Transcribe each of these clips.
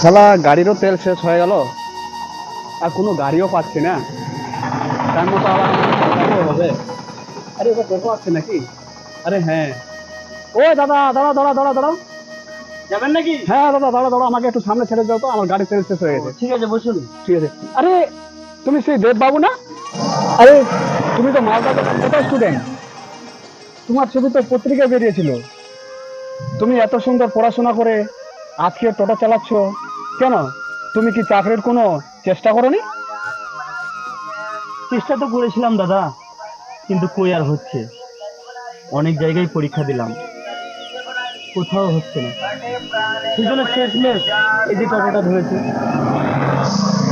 শালা গাড়িরও তেল শেষ হয়ে গেল। আর কোনো গাড়িও পাচ্ছি না। তার মতো আবার হবে। আরে ওটা টোটো আছে নাকি? আরে হ্যাঁ। ও দাদা দাদা দাদা দাদা দাঁড়াও। যাবেন নাকি? হ্যাঁ দাদা দাদা দাদা আমাকে একটু সামনে ছেড়ে দাও তো আমার গাড়ি তেল শেষ হয়ে গেছে। ঠিক আছে বসুন। ঠিক আছে। আরে তুমি সেই দেব বাবু না? আরে তুমি তো মালদা কোথায় স্টুডেন্ট তোমার ছবি তো পত্রিকায় বেরিয়েছিল। তুমি এত সুন্দর পড়াশোনা করে আজকে টোটো চালাচ্ছ। কেন? তুমি কি চাকরির কোনো চেষ্টা করনি? চেষ্টা তো করেছিলাম দাদা, কিন্তু কই আর হচ্ছে? অনেক জায়গায় পরীক্ষা দিলাম। কোথাও হচ্ছে না। সেই জন্য শেষমেশ এই যে টাকাটা ধরেছি।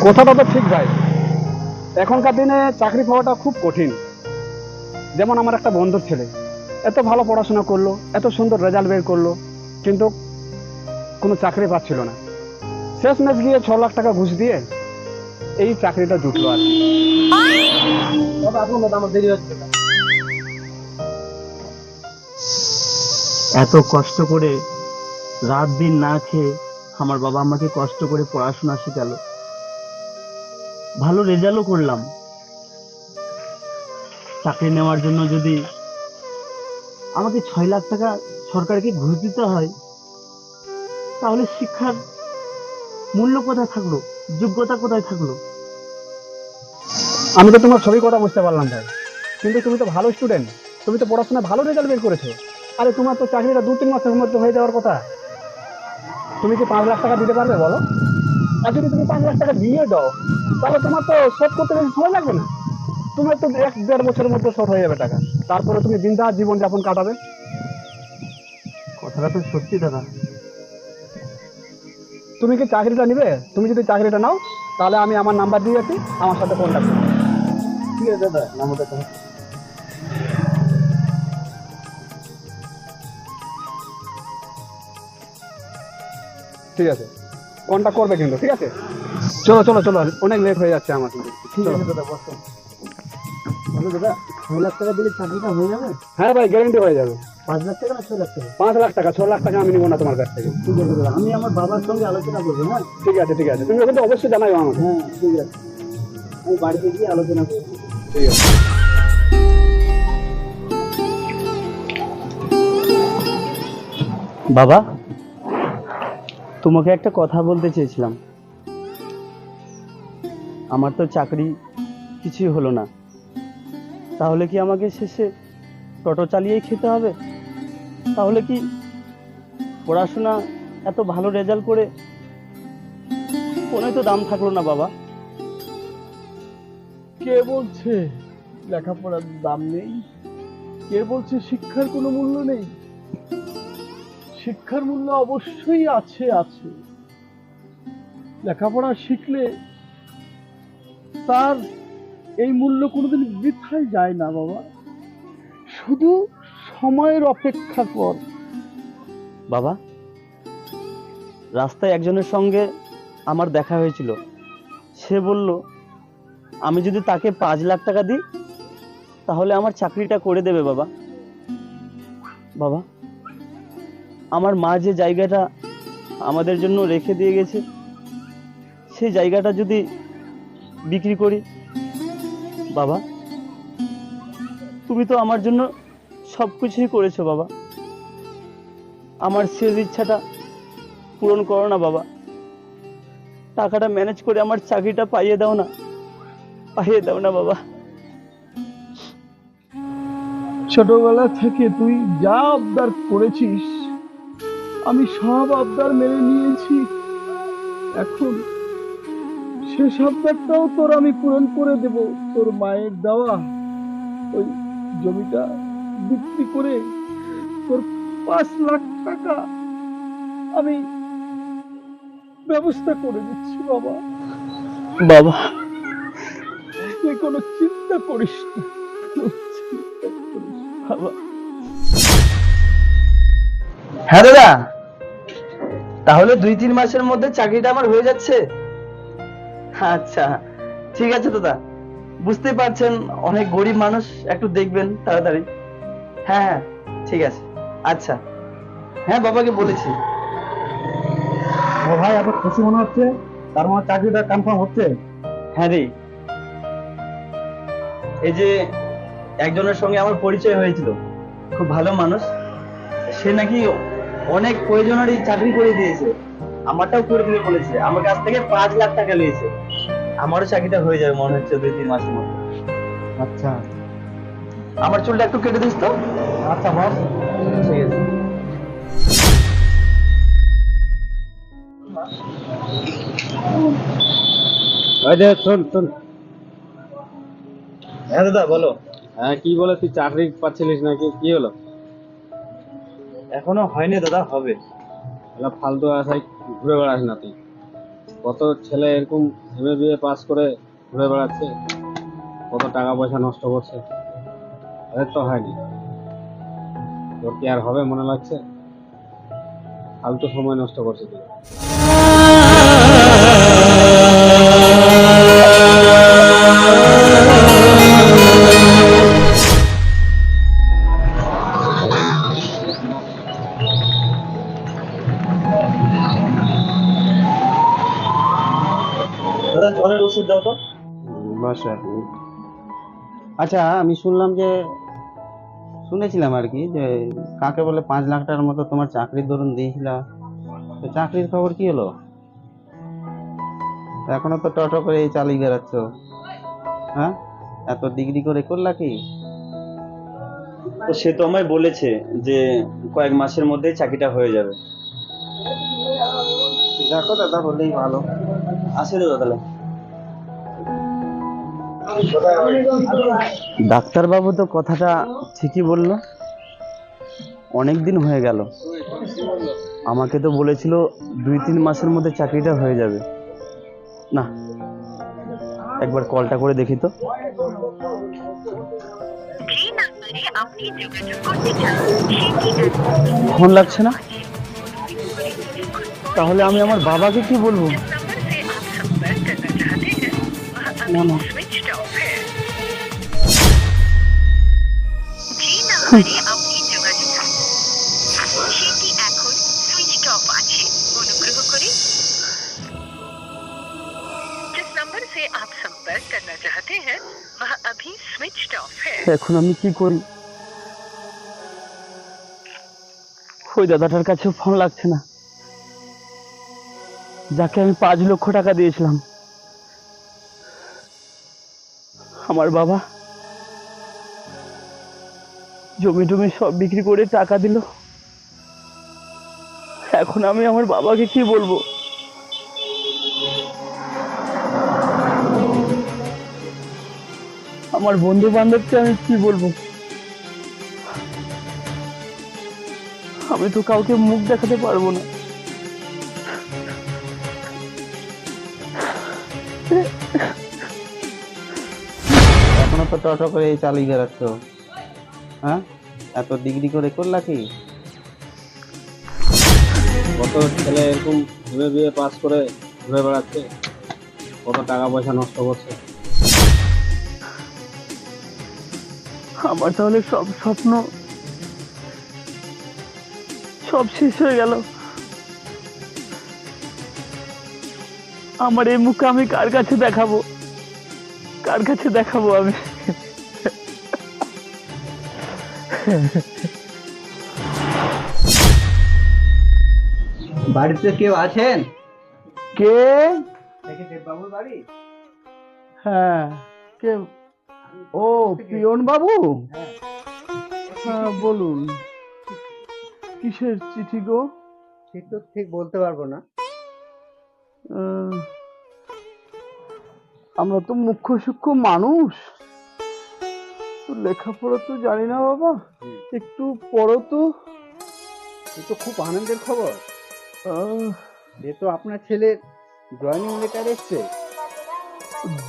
কথাটা তো ঠিক ভাই। এখনকার দিনে চাকরি পাওয়াটা খুব কঠিন। যেমন আমার একটা বন্ধুর ছেলে। এত ভালো পড়াশোনা করল, এত সুন্দর রেজাল্ট বের করল, কিন্তু কোনো চাকরি পাচ্ছিল না। শেষ ম্যাচ গিয়ে ছ লাখ টাকা ঘুষ দিয়ে এই চাকরিটা জুটলো আর এত কষ্ট করে রাত দিন না খেয়ে আমার বাবা আমাকে কষ্ট করে পড়াশোনা শেখালো। ভালো রেজাল্টও করলাম। চাকরি নেওয়ার জন্য যদি আমাকে ছয় লাখ টাকা সরকারকে ঘুষ দিতে হয় তাহলে শিক্ষার মূল্য কোথায় থাকল? যোগ্যতা কোথায় থাকল? আমি তো তোমার ছবি কথা বুঝতে পারলাম ভাই। কিন্তু তুমি তো ভালো স্টুডেন্ট তুমি তো পড়াশোনায় ভালো রেজাল্ট বের করেছ। আরে তোমার তো চাকরিটা দু তিন মাসের মধ্যে হয়ে যাওয়ার কথা। তুমি কি পাঁচ লাখ টাকা দিতে পারবে বলো? আর যদি তুমি পাঁচ লাখ টাকা দিয়ে দাও, তাহলে তোমার তো শোধ করতে বেশি সময় লাগবে না। তোমার তো এক দেড় বছরের মধ্যে শোধ হয়ে যাবে টাকা। তারপরে তুমি বিন্দাস জীবন যাপন কাটাবে। কথাটা তো সত্যি দাদা। তুমি কি চাকরিটা নিবে? তুমি যদি চাকরিটা নাও, তাহলে আমি আমার নাম্বার দিয়ে আছি আমার সাথে কন্ট্যাক্ট ঠিক আছে, দাদা নাম্বারটা। ঠিক আছে। কন্ট্যাক্ট করবে কিন্তু, ঠিক আছে? চলো চলো চলো, অনেক লেট হয়ে যাচ্ছে আমার কিন্তু। ঠিক আছে, দাদা, বসো। দাদা লাখ টাকা দিলে চাকরিটা হয়ে যাবে? হ্যাঁ ভাই গ্যারেন্টি হয়ে যাবে। পাঁচ লাখ টাকা না ছয় লাখ টাকা। পাঁচ লাখ টাকা ছ লাখ টাকা আমি নিবো না তোমার কাছ থেকে। ঠিক আছে দাদা। আমি আমার বাবার সঙ্গে আলোচনা করব হ্যাঁ? ঠিক আছে ঠিক আছে। তুমি কিন্তু অবশ্যই জানাই আমাকে। হ্যাঁ ঠিক আছে। আমি বাড়িতে গিয়ে আলোচনা করব। ঠিক আছে। বাবা তোমাকে একটা কথা বলতে চেয়েছিলাম। আমার তো চাকরি কিছুই হলো না। তাহলে কি আমাকে শেষে টোটো চালিয়েই খেতে হবে? তাহলে কি পড়াশোনা এত ভালো রেজাল্ট করে কোনো তো দাম থাকল না বাবা? কে বলছে লেখাপড়ার দাম নেই? কে বলছে শিক্ষার কোনো মূল্য নেই? শিক্ষার মূল্য অবশ্যই আছে আছে। লেখাপড়া শিখলে তার এই মূল্য কোনোদিন বৃথায় যায় না বাবা। শুধু সময়ের অপেক্ষা কর। বাবা, রাস্তায় একজনের সঙ্গে আমার দেখা হয়েছিল। সে বলল, আমি যদি তাকে পাঁচ লাখ টাকা দিই, তাহলে আমার চাকরিটা করে দেবে বাবা। বাবা, আমার মা যে জায়গাটা আমাদের জন্য রেখে দিয়ে গেছে, সেই জায়গাটা যদি বিক্রি করি, বাবা, তুমি তো আমার জন্য সব কিছুই করেছ বাবা। আমার শেষ ইচ্ছাটা পূরণ করো না বাবা। টাকাটা ম্যানেজ করে আমার চাকরিটা পাইয়ে দাও না। পাইয়ে দাও না বাবা। ছোটবেলা থেকে তুই যা আবদার করেছিস, আমি সব আবদার মেনে নিয়েছি। এখন শেষ আবদারটাও তোর আমি পূরণ করে দেব। তোর মায়ের দেওয়া ওই জমিটা বিক্রি করে তোর পাঁচ লাখ টাকা আমি ব্যবস্থা করে দিচ্ছি বাবা। বাবা। তুই কোনো চিন্তা করিস না। বাবা। হ্যাঁ দাদা। তাহলে দুই তিন মাসের মধ্যে চাকরিটা আমার হয়ে যাচ্ছে? আচ্ছা ঠিক আছে দাদা। বুঝতে পারছেন অনেক গরিব মানুষ একটু দেখবেন তাড়াতাড়ি। হ্যাঁ হ্যাঁ ঠিক আছে। আচ্ছা। হ্যাঁ বাবাকে বলেছি। ও ভাই এত খুশি মনে হচ্ছে? তার মানে চাকরিটা কনফার্ম হচ্ছে? হ্যাঁ রে। এই যে একজনের সঙ্গে আমার পরিচয় হয়েছিল খুব ভালো মানুষ। সে নাকি অনেক প্রয়োজনেরই চাকরি করে দিয়েছে। আমারটাও করে দিবে বলেছে। আমার কাছ থেকে পাঁচ লাখ টাকা নিয়েছে। আমারও চাকরিটা হয়ে যাবে মনে হচ্ছে দুই তিন মাসের মধ্যে। আচ্ছা। আমার চুলটা একটু কেটে দিস তো। আচ্ছা বস। ঠিক আছে। শোন শোন। হ্যাঁ দাদা বলো। হ্যাঁ কি বলে তুই চাকরি পাচ্ছিলিস নাকি? কি হলো? এখনও হয়নি দাদা হবে। এলা ফালতু আশায় ঘুরে বেড়াস না তুই। কত ছেলে এরকম বিএ পাস করে ঘুরে বেড়াচ্ছে কত টাকা পয়সা নষ্ট করছে। তো হয়নি। তোর কি আর হবে মনে লাগছে? ফালতু সময় নষ্ট করছে তুই দাদা জলের ওষুধ দাও তো। আচ্ছা আমি শুনলাম যে শুনেছিলাম আর কি যে কাকে বলে পাঁচ লাখ টাকার মতো তোমার চাকরির ধরুন দিয়েছিল। তো চাকরির খবর কি হলো? এখনও তো টোটো করে এই চালিয়ে বেড়াচ্ছ। হ্যাঁ? এত ডিগ্রি করে করলা কি? তো সে তো আমায় বলেছে যে কয়েক মাসের মধ্যেই চাকরিটা হয়ে যাবে। দেখো দাদা বললেই ভালো। আসে দাদা তাহলে। ডাক্তারবাবু তো কথাটা ঠিকই বলল। অনেক দিন হয়ে গেল। আমাকে তো বলেছিল দুই তিন মাসের মধ্যে চাকরিটা হয়ে যাবে। না একবার কলটা করে দেখি তো। ফোন লাগছে না? তাহলে আমি আমার বাবাকে কি বলব? না না। নাম্বারে আপনি যোগাযোগ করছেন সেটি এখন সুইচ অফ আছে অনুগ্রহ করে जिस नंबर से आप संपर्क करना चाहते हैं वह अभी स्विच ऑफ है এখন আমি কি করি ওই দাদাটার কাছেও ফোন লাগছে না যাকে আমি পাঁচ লক্ষ টাকা দিয়েছিলাম আমার বাবা জমি টমি সব বিক্রি করে টাকা দিল। এখন আমি আমার বাবাকে কি বলব? আমার বন্ধু বান্ধবকে আমি কি বলব? আমি তো কাউকে মুখ দেখাতে পারব না। এখনও তো টোটো করে চালিয়ে বেড়াচ্ছ হ্যাঁ? এত ডিগ্রি করে করলা কি? কত ছেলে এরকম এমএ বিএ পাস করে ঘুরে বেড়াচ্ছে? কত টাকা পয়সা নষ্ট করছে? আমার তাহলে সব স্বপ্ন সব শেষ হয়ে গেল। আমার এই মুখে আমি কার কাছে দেখাবো? কার কাছে দেখাবো আমি? বাড়িতে কেউ আছেন? কে? বাবুর বাড়ি। হ্যাঁ কে? ও পিয়ন বাবু হ্যাঁ বলুন। কিসের চিঠি গো? ঠিক তো ঠিক বলতে পারব না। আমরা তো মুখ্য সূক্ষ্ম মানুষ। লেখাপড়া তো জানি না বাবা। একটু পড়ো তো। এ তো খুব আনন্দের খবর। এ তো আপনার ছেলের জয়নিং লেটার এসছে।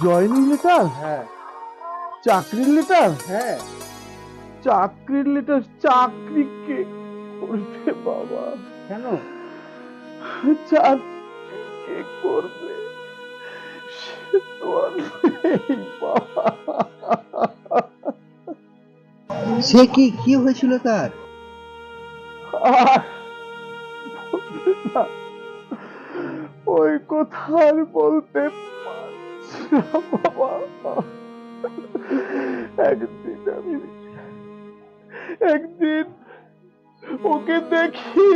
জয়নিং লেটার হ্যাঁ। চাকরির লেটার হ্যাঁ। চাকরির লেটার চাকরি কে করবে বাবা? কেন? চাকরি কে করবে? সে তো আর নেই বাবা। সে কি কি হয়েছিল তার। ওই কথা বলতে একদিন আমি, একদিন ওকে দেখি।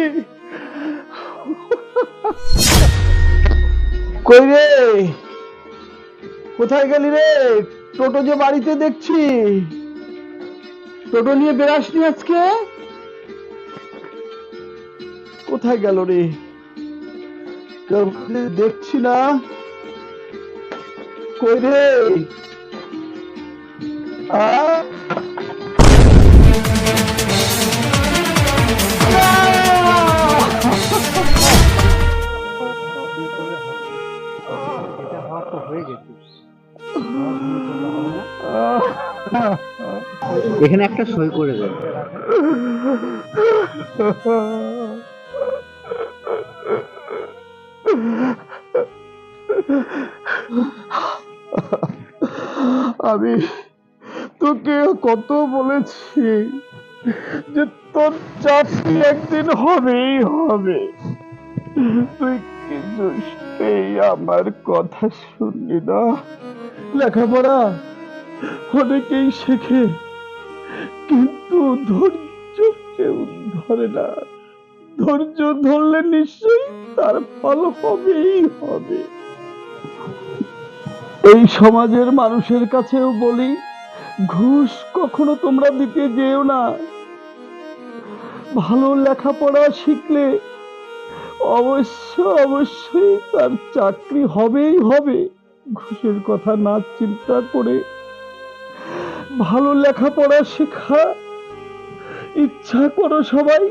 কই রে? কোথায় গেলি রে? টোটো যে বাড়িতে দেখছি। টোটো নিয়ে বেরাসনি আজকে? কোথায় গেল রে? তোর দেখছি না। কই রে? হয়ে গেছে। এখানে একটা সই করে দেন আমি তোকে কত বলেছি যে তোর চাকরি একদিন হবেই হবে। তুই কিছুতেই আমার কথা শুনলি না। লেখাপড়া অনেকেই শেখে। কিন্তু ধৈর্য কেউ ধরে না। ধৈর্য ধরলে নিশ্চয়ই তার ফল হবেই হবে। এই সমাজের মানুষের কাছেও বলি, ঘুষ কখনো তোমরা দিতে যেও না। ভালো লেখাপড়া শিখলে অবশ্য অবশ্যই তার চাকরি হবেই হবে। ঘুষের কথা না চিন্তা করে ভালো লেখাপড়া শেখা। ইচ্ছা করো সবাই।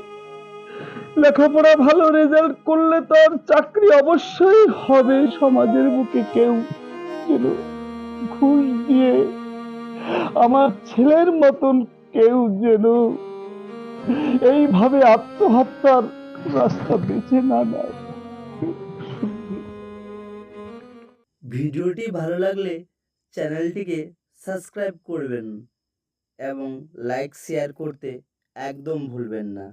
লেখাপড়া ভালো রেজাল্ট করলে তার চাকরি অবশ্যই হবে সমাজের বুকে কেউ যেন ঘুষ দিয়ে আমার ছেলের মতন কেউ যেন এইভাবে আত্মহত্যার রাস্তা বেছে না নেয়। ভিডিওটি ভালো লাগলে চ্যানেলটিকে সাবস্ক্রাইব করবেন এবং লাইক শেয়ার করতে একদম ভুলবেন না।